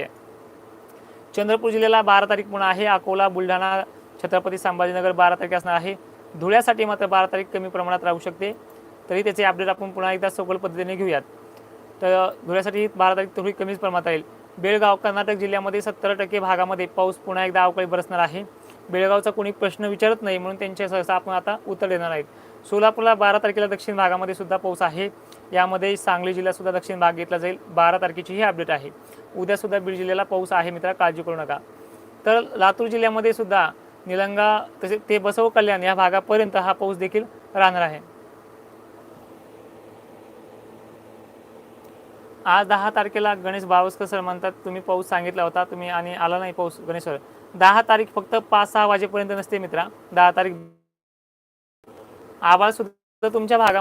आहे चंद्रपूर जिल्ह्याला बारा तारीख पुन्हा आहे. अकोला बुलढाणा छत्रपती संभाजीनगर बारा तारीख असणार आहे. धुळ्यासाठी मात्र बारा तारीख कमी प्रमाणात राहू शकते. तरी त्याचे अपडेट आपण पुन्हा एकदा सखोल पद्धतीने घेऊयात. तर धुळ्यासाठी बारा तारीख थोडी कमीच प्रमाणात राहील. बेळगाव कर्नाटक जिल्ह्यामध्ये सत्तर टक्के भागामध्ये पाऊस पुन्हा एकदा अवकाळी बरसणार आहे. बेळगावचा कोणी प्रश्न विचारत नाही म्हणून त्यांच्या सहसा आपण आता उत्तर देणार आहेत. सोलापूरला बारा तारखेला दक्षिण भागामध्ये सुद्धा पाऊस आहे. यामध्ये सांगली जिल्ह्यातसुद्धा दक्षिण भाग घेतला जाईल. बारा तारखेची ही अपडेट आहे. उद्यासुद्धा बीड जिल्ह्याला पाऊस आहे मित्रा काळजी करू नका. तर लातूर जिल्ह्यामध्ये सुद्धा निलंगा तसे ते बसव कल्याण या भागापर्यंत हा पाऊस देखील राहणार आहे. आज दहा तारखेला गणेश बावस्कर सर म्हणतात तुम्ही पाऊस सांगितला होता तुम्ही आणि आला नाही पाऊस. गणेश सर दहा तारीख फक्त पाच सहा वाजेपर्यंत नसते मित्रा. दहा तारीख आबाळ सुद्धा तुमच्या भागा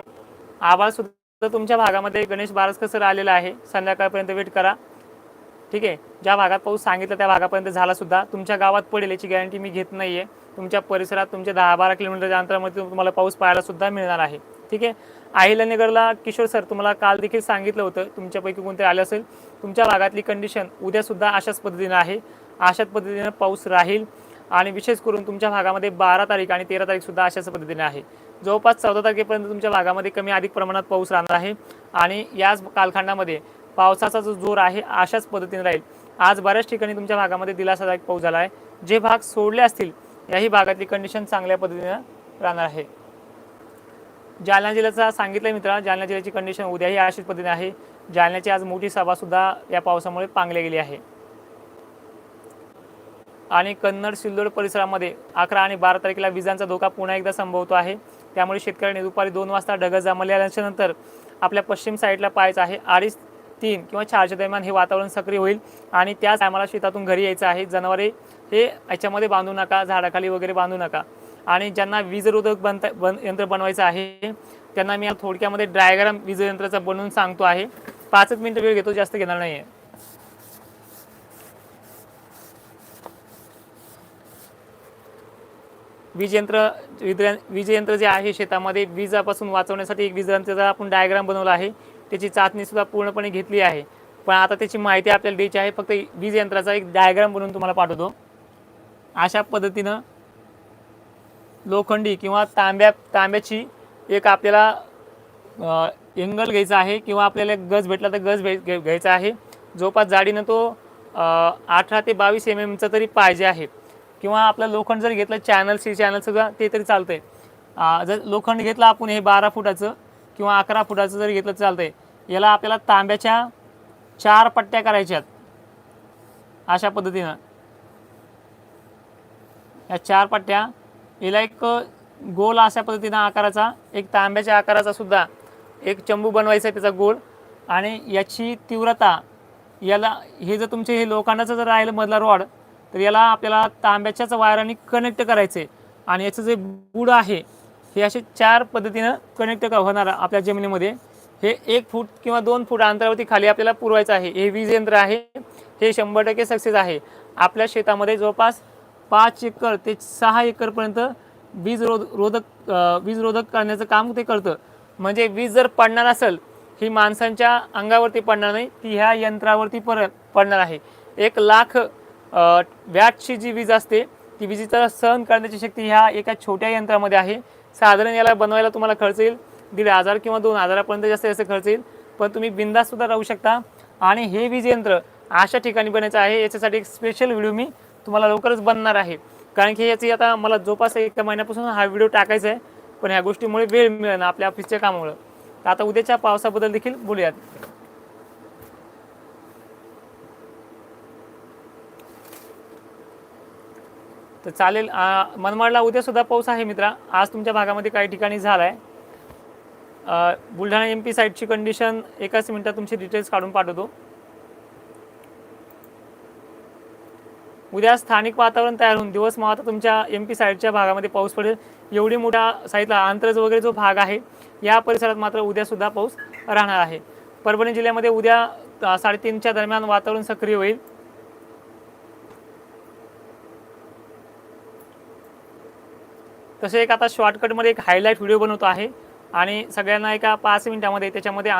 आबाळ सुद्धा तुमच्या भागामध्ये गणेश बारसकर सर आलेला आहे. संध्याकाळपर्यंत वेट करा. ठीक आहे? ज्या भागात पाऊस सांगितलं त्या भागापर्यंत झाला सुद्धा तुमच्या गावात पडेल याची गॅरंटी मी घेत नाही आहे तुमच्या परिसरात तुमच्या दहा बारा किलोमीटरच्या अंतरामध्ये तुम्हाला पाऊस पाहायला सुद्धा मिळणार आहे. ठीक आहे? अहिल्यानगरला किशोर सर तुम्हाला काल देखील सांगितलं होतं. तुमच्यापैकी कोणतरी आलं असेल? तुमच्या भागातली कंडिशन उद्यासुद्धा अशाच पद्धतीनं आहे. अशाच पद्धतीनं पाऊस राहील. आणि विशेष करून तुमच्या भागामध्ये बारा तारीख आणि तेरा तारीख सुद्धा अशाच पद्धतीने आहे. जवळपास चौदा तारखेपर्यंत तुमच्या भागामध्ये कमी अधिक प्रमाणात पाऊस राहणार आहे. आणि याच कालखंडामध्ये पावसाचा जो जोर आहे अशाच पद्धतीने राहील. आज बऱ्याच ठिकाणी तुमच्या भागामध्ये दिलासादायक पाऊस झाला आहे. जे भाग सोडले असतील याही भागातली कंडिशन चांगल्या पद्धतीने राहणार आहे. जालना जिल्ह्याचा सांगितलं मित्रा जालना जिल्ह्याची कंडिशन उद्याही अशीच पद्धतीने आहे. जालन्याची आज मोठी सभासुद्धा या पावसामुळे पांगली गेली आहे. आणि कन्नड सिल्लोड परिसरामध्ये अकरा आणि बारा तारखेला विजांचा धोका पुन्हा एकदा संभवतो आहे. त्यामुळे शेतकऱ्यांनी दुपारी दोन वाजता ढगं जमल्याच्या नंतर आपल्या पश्चिम साईडला पाहायचं आहे. अडीच तीन किंवा चारच्या दरम्यान हे वातावरण सक्रिय होईल आणि त्याच टायमाला शेतातून घरी यायचं आहे. जनावरे हे याच्यामध्ये बांधू नका झाडाखाली वगैरे बांधू नका. आणि ज्यांना वीजरोधक बनता बन यंत्र बनवायचं आहे त्यांना मी थोडक्यामध्ये ड्रायग्राम वीज यंत्राचा बनवून सांगतो आहे. पाचच मिनटं वेळ घेतो जास्त घेणार नाही आहे वीज यंत्र विद्र- वीज यंत्र जे आहे शेतामध्ये विजापासून वाचवण्यासाठी एक वीजयंत्राचा आपण डायग्राम बनवला आहे. त्याची चाचणीसुद्धा पूर्णपणे घेतली आहे. पण आता त्याची माहिती आपल्याला द्यायची आहे. फक्त वीज यंत्राचा एक डायग्राम बनवून तुम्हाला पाठवतो. अशा पद्धतीनं लोखंडी किंवा तांब्या तांब्याची एक आपल्याला एंगल घ्यायचा आहे किंवा आपल्याला एक गज भेटला तर गज भे घ्यायचा आहे. जवळपास जाडीनं तो अठरा ते बावीस एम एमचा तरी पाहिजे आहे. किंवा आपलं लोखंड जर घेतलं चॅनल सी चॅनल सुद्धा ते तरी चालतंय. जर लोखंड घेतलं आपण हे बारा फुटाचं किंवा अकरा फुटाचं जर घेतलं चालतंय. याला आपल्याला तांब्याच्या चार पट्ट्या करायच्यात. अशा पद्धतीनं. या चार पट्ट्या याला एक गोल अशा पद्धतीनं आकाराचा एक तांब्याच्या आकाराचा सुद्धा एक चंबू बनवायचा आहे त्याचा गोल. आणि याची तीव्रता याला हे जर तुमचे हे लोखंडाचं जर राहिलं मधला रॉड तर याला आपल्याला तांब्याच्याच वायराने कनेक्ट करायचं आहे आणि याचं जे बुड आहे हे असे चार पद्धतीनं कनेक्ट होणार आपल्या जमिनीमध्ये. हे एक फूट किंवा दोन फूट अंतरावरती खाली आपल्याला पुरवायचं आहे. हे वीज यंत्र आहे. हे शंभर टक्के सक्सेस आहे. आपल्या शेतामध्ये जवळपास पाच एकर ते सहा एकरपर्यंत वीज रोध रोधक वीज रोधक करण्याचं काम ते करतं. म्हणजे वीज जर पडणार असेल ही माणसांच्या अंगावरती पडणार नाही ती ह्या यंत्रावरती पर पडणार आहे. एक लाख वॅटची जी वीज असते ती विजेचा सहन करण्याची शक्ती ह्या एका छोट्या यंत्रामध्ये आहे. साधारण याला बनवायला तुम्हाला खर्च येईल दीड हजार किंवा दोन हजारापर्यंत जास्त जास्त खर्च येईल पण तुम्ही बिंदासुद्धा राहू शकता. आणि हे वीज यंत्र अशा ठिकाणी बनायचं आहे याच्यासाठी एक स्पेशल व्हिडिओ मी तुम्हाला लवकरच बनणार आहे. कारण की याची आता मला जोपास एका महिन्यापासून हा व्हिडिओ टाकायचा आहे पण ह्या गोष्टीमुळे वेळ मिळेल आपल्या ऑफिसच्या कामामुळं. तर आता उद्याच्या पावसाबद्दल देखील बोलूयात. तर चालेल. मनमाडला उद्या सुद्धा पाऊस आहे मित्रा. आज तुमच्या भागामध्ये काही ठिकाणी झाला आहे बुलढाणा एम पी साईडची कंडिशन एकाच मिनिटात तुमची डिटेल्स काढून पाठवतो. उद्या स्थानिक वातावरण तयार होऊन दिवस मावता तुमच्या एम पी साईडच्या भागामध्ये पाऊस पडेल. एवढी मोठ्या साईडला आंतरज वगैरे जो भाग आहे या परिसरात मात्र उद्यासुद्धा पाऊस राहणार आहे. परभणी जिल्ह्यामध्ये उद्या साडेतीनच्या दरम्यान वातावरण सक्रिय होईल. तसे एक आता शॉर्टकटमध्ये एक हायलाईट व्हिडिओ बनवतो आहे. आणि सगळ्यांना एका पाच मिनिटामध्ये त्याच्यामध्ये